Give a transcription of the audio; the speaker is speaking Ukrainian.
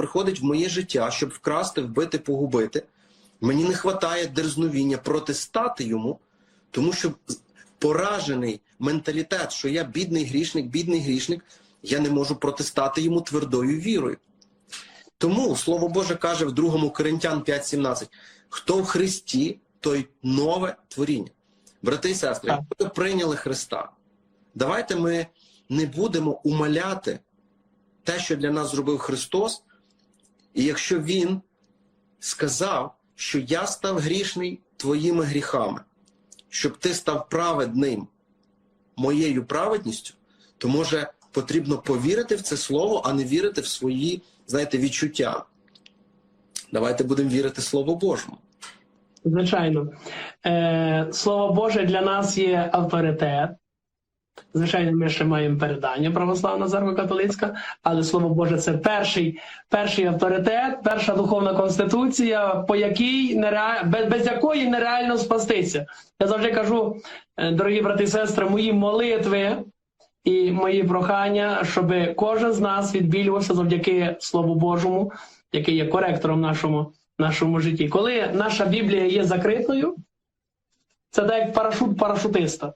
приходить в моє життя, щоб вкрасти, вбити, погубити. Мені не вистачає дерзновіння протистати йому, тому що поражений менталітет, що я бідний грішник, бідний грішник, я не можу протистати йому твердою вірою. Тому Слово Боже каже в 2 Коринтян 5.17, хто в Христі, той нове творіння. Брати і сестри, ви прийняли Христа, давайте ми не будемо умаляти те, що для нас зробив Христос, і якщо Він сказав, що я став грішний твоїми гріхами, щоб ти став праведним моєю праведністю, то може потрібно повірити в це слово, а не вірити в свої, знаєте, відчуття. Давайте будемо вірити Слову Божому. Звичайно, е, слово Боже для нас є авторитет. Звичайно, ми ще маємо передання православна церква католицька, але слово Боже це перший, перший авторитет, перша духовна конституція, по якій нереаль... без, без якої нереально спастися. Я завжди кажу, е, дорогі брати і сестри, мої молитви і мої прохання, щоб кожен з нас відбілювався завдяки Слову Божому, який є коректором нашому, нашому житті. Коли наша Біблія є закритою, це так як парашут парашутиста.